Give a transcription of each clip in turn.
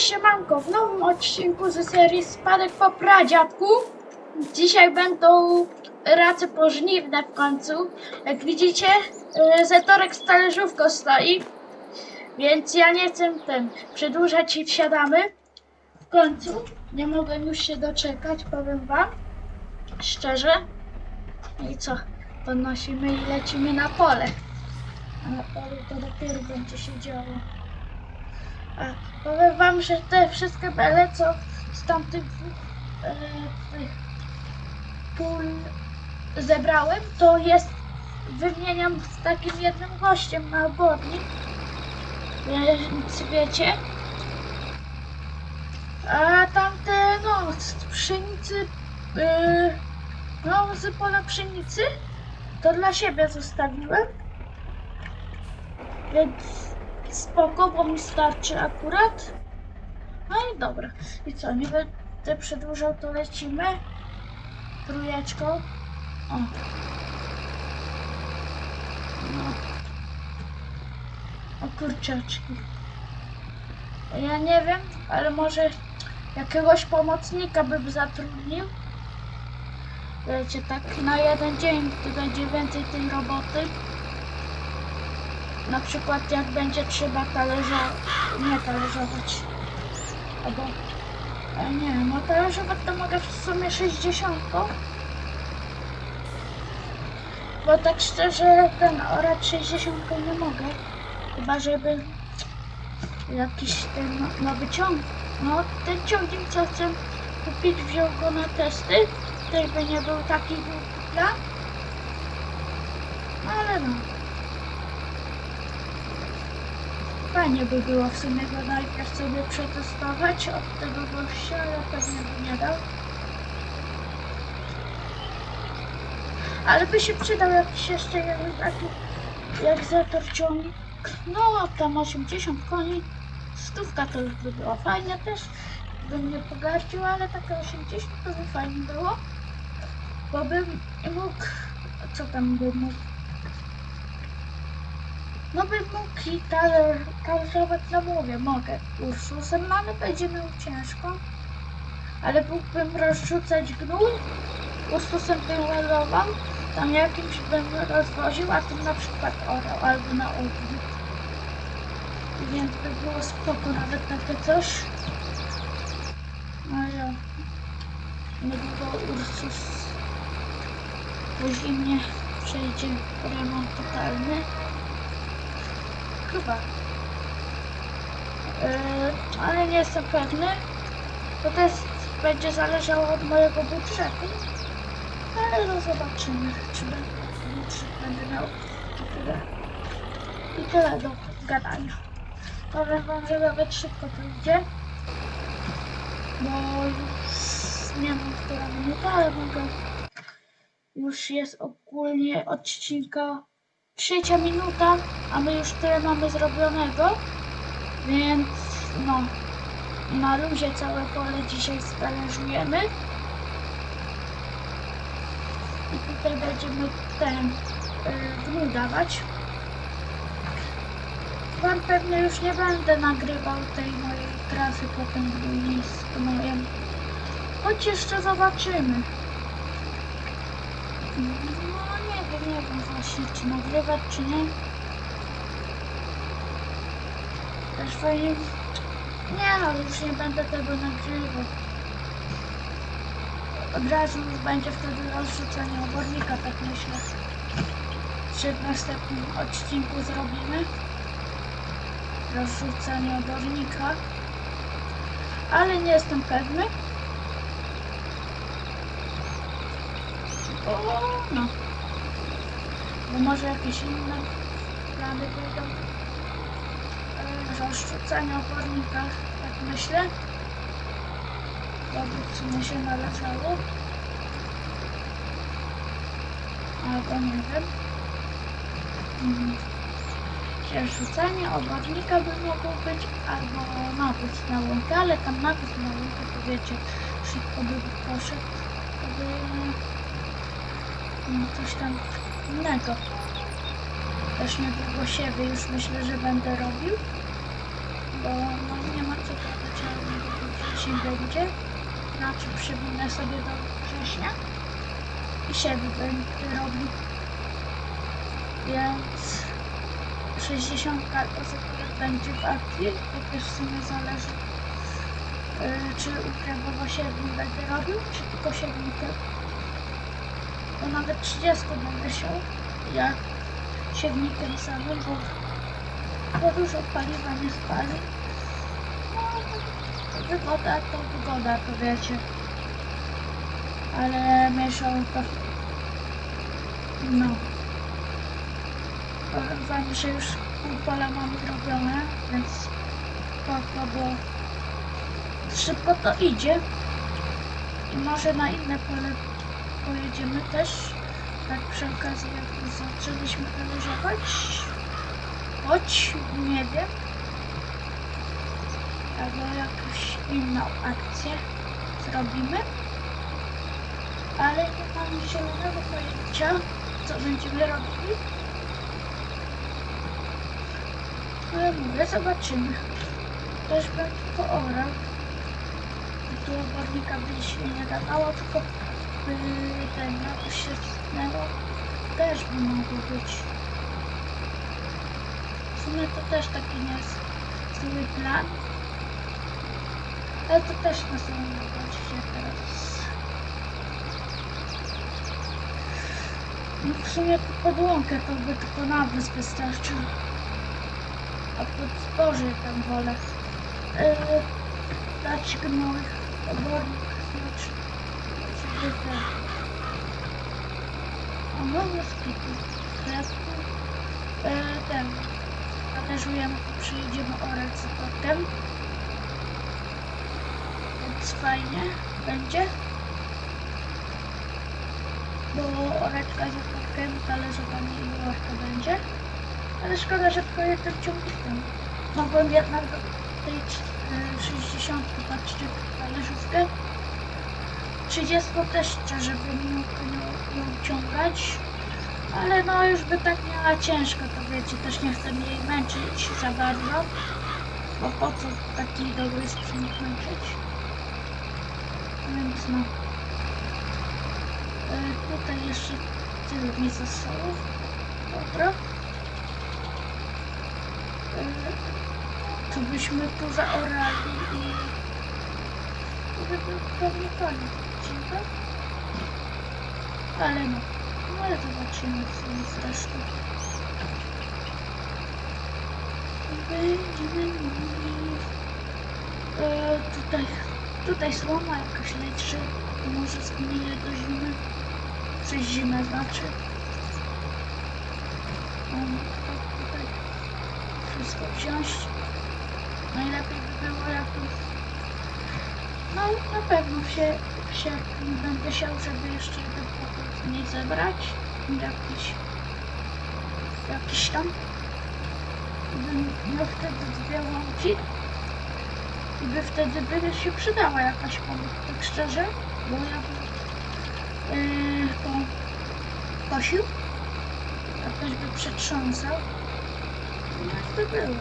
Siemanko, w nowym odcinku ze serii Spadek po pradziadku. Dzisiaj będą race pożniwne w końcu. Jak widzicie, yy, Zetorek z talerzówką stoi. Więc ja nie chcę ten przedłużać i wsiadamy. W końcu nie mogę już się doczekać, powiem wam. Szczerze. I co? Podnosimy i lecimy na pole. A na polu to dopiero będzie się działo. A powiem wam, że te wszystkie bele, co z tamtych dwóch e, pól zebrałem, to jest wymieniam z takim jednym gościem na obornik. Więc wiecie. A tamte, no, z pszenicy, yy, no, z pola pszenicy, to dla siebie zostawiłem. Więc spoko, bo mi starczy akurat. No i dobra. I co, nie będę przedłużał, to lecimy. Trójeczką. O. No. O kurczaczki. Ja nie wiem, ale może jakiegoś pomocnika bym zatrudnił. Wiecie, tak na jeden dzień to będzie więcej tej roboty. Na przykład jak będzie trzeba talerza, nie talerzować, albo e, nie no talerzować to mogę w sumie 60. Bo tak szczerze ten orać 60 nie mogę. Chyba żeby jakiś ten nowy ciąg. No ten ciągnik co chcę kupić wziął go na testy. Tutaj by nie był taki długi plan. Ale no. Fajnie by było w sumie go najpierw sobie przetestować od tego gościa, ale pewnie by nie dał. Ale by się przydał jakiś jeszcze jeden taki jak zator ciągnik. No tam 80 koni. Stówka to już by było fajnie też. Bym nie pogardził, ale takie 80 to by fajnie było. Bo bym mógł... Co tam bym mógł? No bym mógł i taler, talerzować na mówię, mogę Ursusem, no ale będzie miał ciężko. Ale mógłbym rozrzucać gnój, Ursusem bym ładował, tam jakimś bym rozwoził, a tym na przykład orał albo na ogniu. Więc by było spoko nawet takie coś. No ja niedługo Ursus po zimnie przejdzie remont totalny. Chyba. Yy, ale nie jestem pewny. To też będzie zależało od mojego budżetu. Ale no zobaczymy, czy będę, miał i tyle. I tyle do gadania. Powiem wam, że nawet szybko to idzie. Bo już nie wiem, która minuta, ale mogę. Już jest ogólnie odcinka trzecia minuta, a my już tyle mamy zrobionego, więc no, na luzie całe pole dzisiaj stależujemy. I tutaj będziemy ten y, gnój dawać. Wam pewnie już nie będę nagrywał tej mojej trasy po tym gnój z gnojem. Choć jeszcze zobaczymy. No nie wiem, nie wiem właśnie czy nagrywać czy nie. Fajnie. Nie no, już nie będę tego nagrywał. Od razu już będzie wtedy rozrzucenie obornika, tak myślę. Czy w następnym odcinku zrobimy. Rozrzucenie obornika. Ale nie jestem pewny. O, no. Bo może jakieś inne plany będą. E, Rozrzucanie obornika, tak myślę. Jakby w sumie się należało. Albo nie wiem. Mhm. Rzucanie obornika by mogło być albo nawóz na łąkę, ale tam nawóz na łąkę to wiecie, szybko by poszedł. To by no, coś tam innego. Też niedługo siewy już myślę, że będę robił, bo no, nie ma co gadać, ale wrzesień będzie. Znaczy przewinę sobie do września i siebie będę robił. Więc 60 osób będzie w akcji, to też w sumie zależy yy, czy uprawowo siedmiu będę robił, czy tylko siedmiu bo nawet 30 będę się jak siewnikiem samym, bo za dużo paliwa nie spali. No, to wygoda to wygoda, to wiecie. Ale mieszał to... No. Powiem wam, że już pół pola mamy robione, więc spoko, bo szybko to idzie. I może na inne pole pojedziemy też. Tak przy okazji, jak zaczęliśmy talerzować. Choć nie wiem. Albo jakąś inną akcję zrobimy. Ale nie mam zielonego pojęcia, co będziemy robili. Ale mówię, zobaczymy. Też bym tylko orał. Tu obornika by się nie dawało, tylko by ten jakoś się. Też by mogło być. Sumie to też taki nie jest zły plan. Ale to też na samym się teraz. No w sumie tu podłąkę to by tylko nawóz wystarczył. A pod zboże tam wolę. Yy, dać gnój, obornik, znaczy, żeby ten. A no moskitu. To jak tu yy, ten to przyjedziemy orać z potem. Więc fajnie będzie. Bo oreczka z opłatkiem, talerzowanie i ławka będzie. Ale szkoda, że jeden ciągnikiem. Mogłem jednak do tej e, 60 patrzcie talerzówkę. 30 też żeby ją, ją ciągać. Ale no już by tak miała ciężko, to wiecie, też nie chcę jej męczyć za bardzo. Bo po co taki dobry sprzęt męczyć? Więc no. E, tutaj jeszcze tyle mi zostało. Dobra. E, to byśmy tu zaorali i... i by był pewnie koniec. Ale no. Ale zobaczymy co jest zresztą. Będziemy mogli... E, tutaj, tutaj słoma jakaś leczy. Może zgnije do zimy. Przez zimę znaczy. Mam to tutaj wszystko wziąć. Najlepiej by było jakąś... No na pewno się, się będę chciał, żeby jeszcze jeden pokój nie zebrać. Jakiś... Jakiś tam. Miał wtedy dwie łąki. I by wtedy by się przydała jakaś pomoc, tak szczerze. Bo ja bym yy, to kosił. By przetrząsał. Jak to było.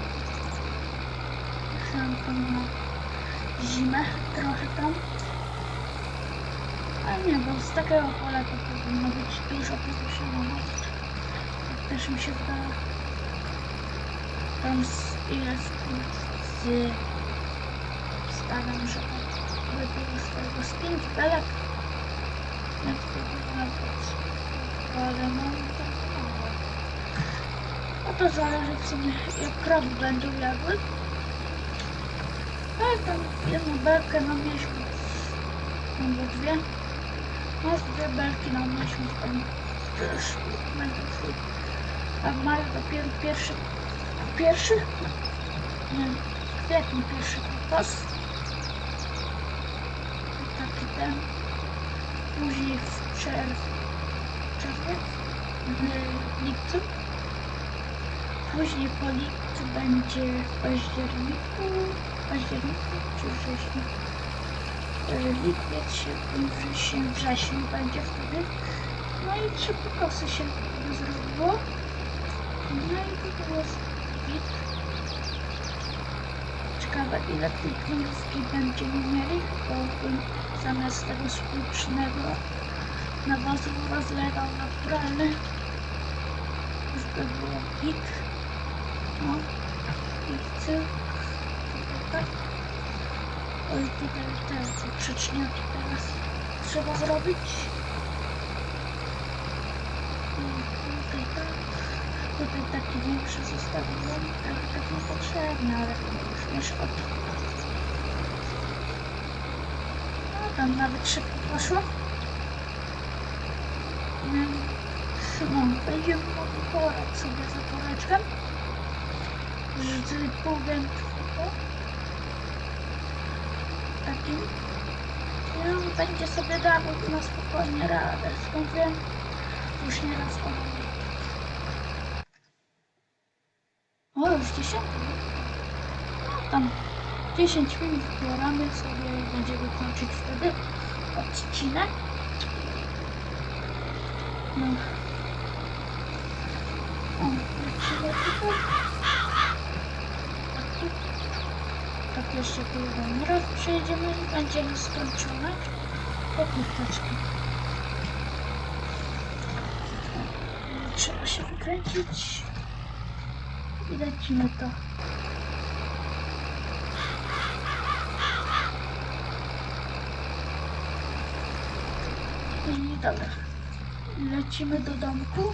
Chciałam tam na zimę trochę tam. Ale nie, bo z takiego pola to powinno być dużo poruszone nawet. Tak też mi się wydaje. Tam z, ile z, z staram, że by było z tego z pięć belek. Jak to by nawet. Ale no to mało. A to zależy w sumie jak krowy będą jadły. Ale tam jedną belkę na miesiąc. Albo dwie. Masz dwie belki na miesiąc, tam też będą szły. A w maju dopiero pierwszy, pierwszy? Nie, w kwietniu pierwszy pas. Taki ten. Później w czerw, czerwiec, w lipcu. Później po lipcu będzie w październiku, październiku czy wrześniu. Lipiec, sierpień, wrzesień, wrzesień będzie wtedy. No i trzy pokosy się zrobiło. No i to było git. Ciekawe ile tej knurówki będziemy mieli, bo bym zamiast tego sztucznego nawozu rozlewał naturalny. Już by było git. No. I chcę. Tak. Oj, tutaj te poprzeczniaki teraz trzeba zrobić. I tutaj tak. Tutaj taki większy zostawiłem, tak, tak niepotrzebny, ale to już nie. No tam nawet szybko poszło. No, będziemy mogli porać sobie za poreczkiem. Z powiem on będzie sobie dawał na spokojnie radę. Skąd wiem, już nie raz. O, już dziesiąty. No, tam 10 minut poramy sobie będziemy kończyć wtedy odcinek. No. O, lecimy tutaj. Tak, tu. Tak jeszcze raz przejdziemy i będziemy skończone. Po kurteczkę. Trzeba się wykręcić. I lecimy to. I dobra. Lecimy do domku.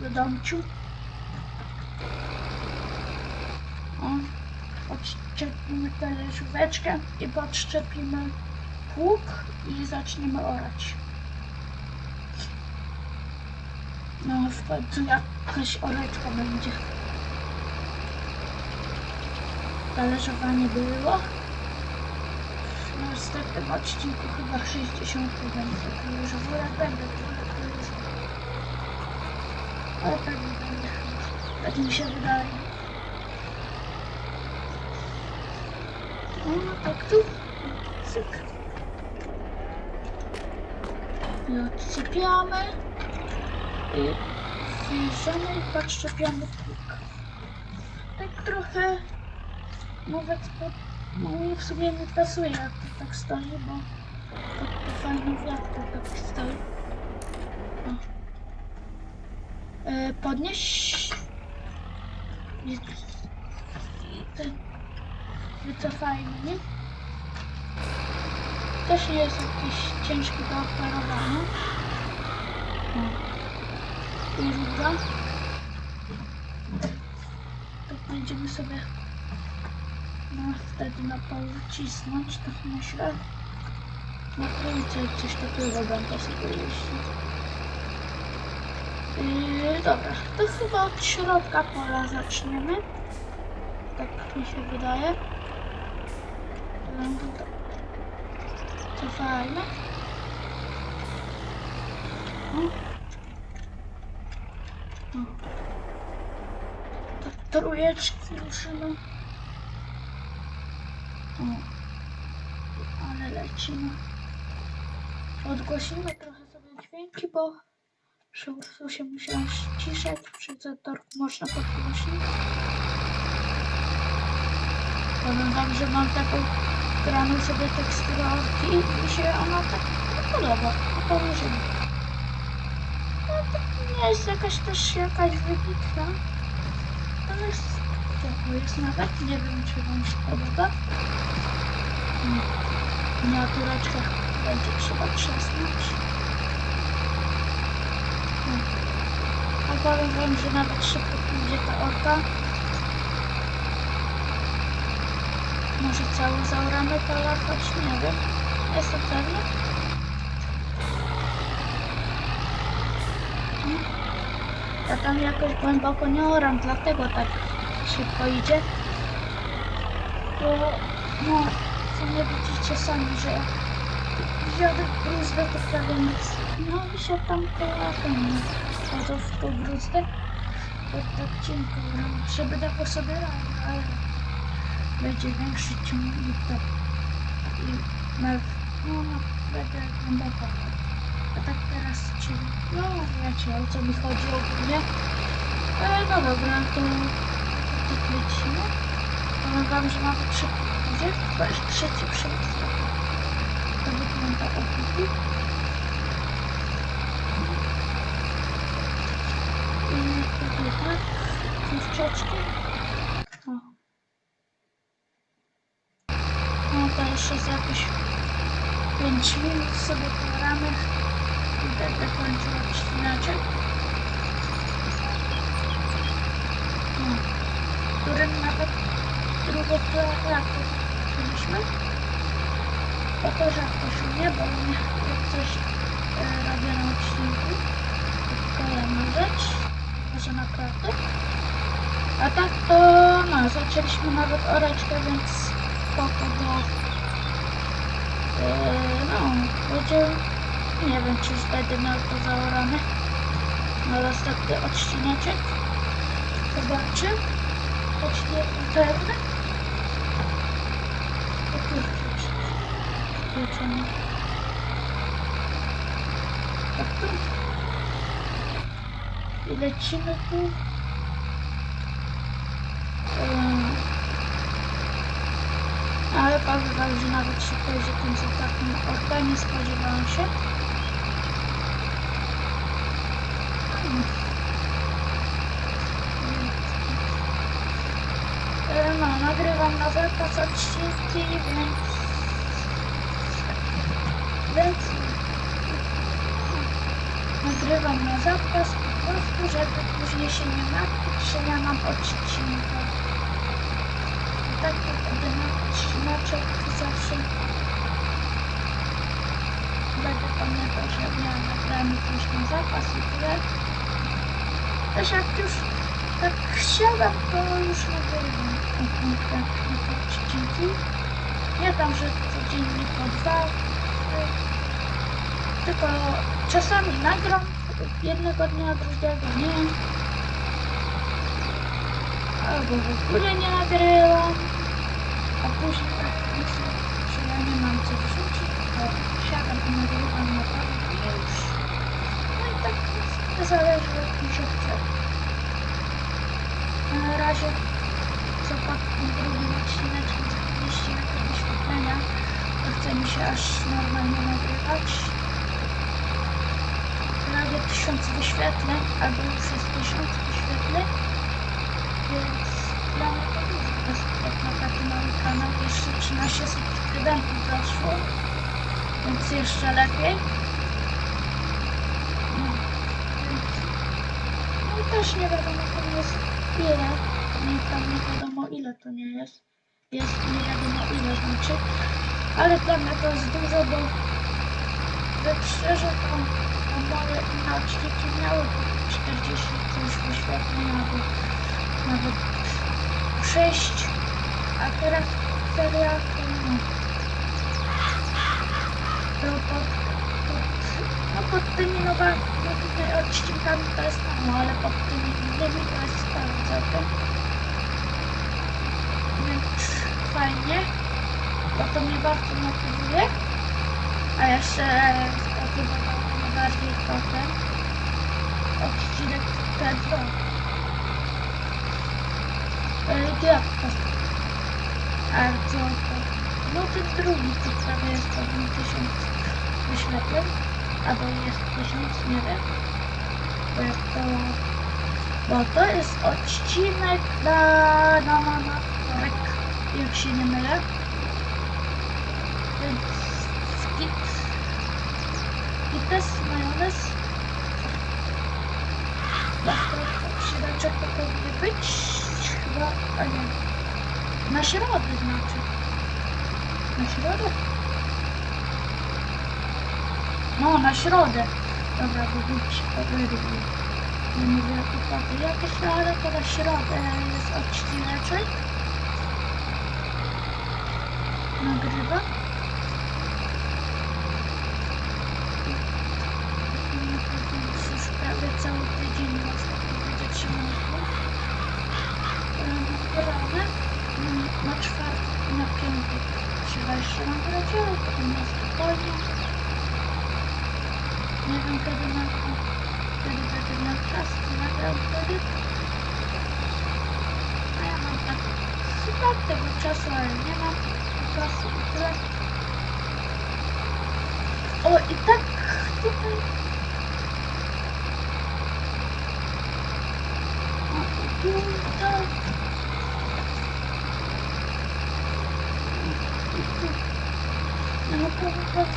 Do domciu. O, odczepimy talerzóweczkę i podszczepimy pług i zaczniemy orać. No, w końcu jakaś oreczka będzie. talerzowanie było. W następnym odcinku chyba 60 będzie talerzować. Będę talerzować. Ale pewnie będę. Tak mi się wydaje. O, no tak tu. Cyk. I odsypiamy. I wjeżdżamy i podczepiamy pług. Tak trochę nawet pod, no mi w sumie nie pasuje jak to tak stoi, bo pod to fajną wiatkę tak stoi. E, podnieś i ten wycofajmy, nie? Też nie jest jakiś ciężki do operowania. O. I rura. Tak będziemy sobie no wtedy na polu cisnąć, tak myślę. Na trójce coś takiego będę sobie jeździć. Yy, dobra, to chyba od środka pola zaczniemy. Tak mi się wydaje. Yy, dobra. Cofajmy. O. O. Tak trójeczki ruszymy. Ale lecimy. Odgłosimy trochę sobie dźwięki, bo przy Ursusie musiałam ściszać, przy Zetorku można podgłosić. Powiem wam, że mam taką graną sobie teksturalki i mi się ona tak nie podoba. Powiem, że nie. No to nie jest jakaś też jakaś wybitna. Ale jest, to jest nawet, nie wiem czy wam się podoba. Miniatureczkę będzie trzeba trzasnąć. No. A powiem wam, że nawet szybko pójdzie ta orka. Może cały zaoramy pola, choć nie wiem. Jest to pewne. No. Ja tam jakoś głęboko nie oram, dlatego tak szybko idzie. Bo no, co nie widzicie sami, że dziadek bruzdę to prawie nic. No i się tam polatami chodzą w tą bruzdę. To tak cienko żeby tak sobie rano, ale będzie większy ciągnik to i na, no, no, będzie głęboko. A tak teraz ci, no wiecie o co mi chodzi ogólnie. E, no dobra, to tak lecimy. Wam, że mamy trzy gdzie? To jest trzeci przejście. To wygląda obudzi. I tutaj tak. Kurczeczki. O. No to jeszcze 5 minut sobie poramy i będę kończył odcinaczek. No. Którym nawet drugą klatkę mieliśmy. To to rzadko się nie, bo mnie jak coś e, robię na odcinku. To kolejna rzecz. Może naprawdę. A tak to no, zaczęliśmy nawet oreczkę, więc spoko, bo będzie, nie wiem czy już będę miał to zaorane na następny odcineczek. Zobaczę. Choć nie. Tak tu. I lecimy tu. Ym. Ale powiem wam, że nawet się pojedzie tym zatartym orka, nie spodziewałam się. E, No, nagrywam na zapas odcinki, więc... Więc... Nagrywam na zapas po prostu, żeby później się nie martwić, że ja mam odcinka. Tak na odcinaczek zawsze będę pamiętał, że miałam nagrany coś na zapas i tyle. Też jak już tak siadam, to już nagrywam konkretnie te odcinki. Nie tam, że codziennie po dwa, tylko czasami nagram jednego dnia, drugiego nie. Albo w ogóle nie nagrywam, a później ja nie mam co wrzucić, to siadam i nagrywam naprawdę i już. No i tak to zależy jak mi się chce. Na razie pod tym drugim odcineczkiem zapaliście jakieś wyświetlenia, to chce mi się aż normalnie nagrywać. Prawie tysiąc wyświetleń, albo już jest tysiąc wyświetleń, więc dla mnie to dużo. Bez jak na taki mały kanał jeszcze 13 subskrybentów doszło, więc jeszcze lepiej. No, no i też nie wiadomo, to jest ile. Nie, tam nie wiadomo ile to nie jest. Jest nie wiadomo ile znaczy. Ale dla mnie to jest dużo, bo to, to moje odcinki miały 40 coś wyświetleń albo nawet 6. A teraz seria to no. To pod, pod, no pod tymi nowymi odcinkami to jest mało, ale pod tymi innymi to jest sporo całkiem. Więc fajnie, bo to mnie bardzo motywuje. A jeszcze zmotywował mnie bardziej trochę odcinek T2. Gwiazdka. A to? No ten drugi, co prawie jest pewnie tysiąc wyświetleń. Albo jest tysiąc, nie wiem. Bo to... Bo to jest odcinek na, na, na, na wtorek, jak się nie mylę. Więc skit. Kites, majonez. Tak, to to a nie. Na środę znaczy. Na środę? No, na środę. Dobra, bo mi się powyrwie. Nie mówię jakie daty jakieś, ale to na środę jest odcineczek. Nagrywa. Już prawie cały tydzień można powiedzieć, że można. Nagrane na czwartek i na piątek. Trzeba jeszcze nagrać, ale potem na spokojnie. Nie wiem kiedy nagram, kiedy będę miał czas, to nagram wtedy. A ja mam tak tak tego czasu, ale nie mam po prostu i tyle. O, i tak tutaj... O, i tutaj... I tu. No tak.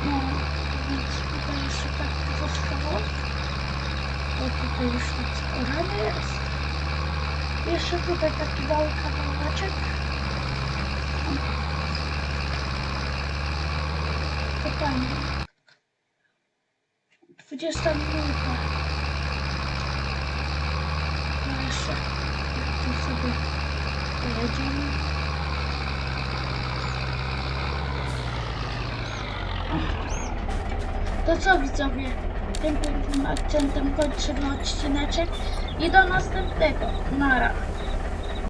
No, więc tutaj jeszcze tak zostało. O, tutaj już nic orany jest. Jeszcze tutaj taki mały kawałeczek. To fajnie. 20 minuta. No jeszcze tu sobie To co widzowie? Tym pięknym akcentem kończymy odcineczek i do następnego. Nara.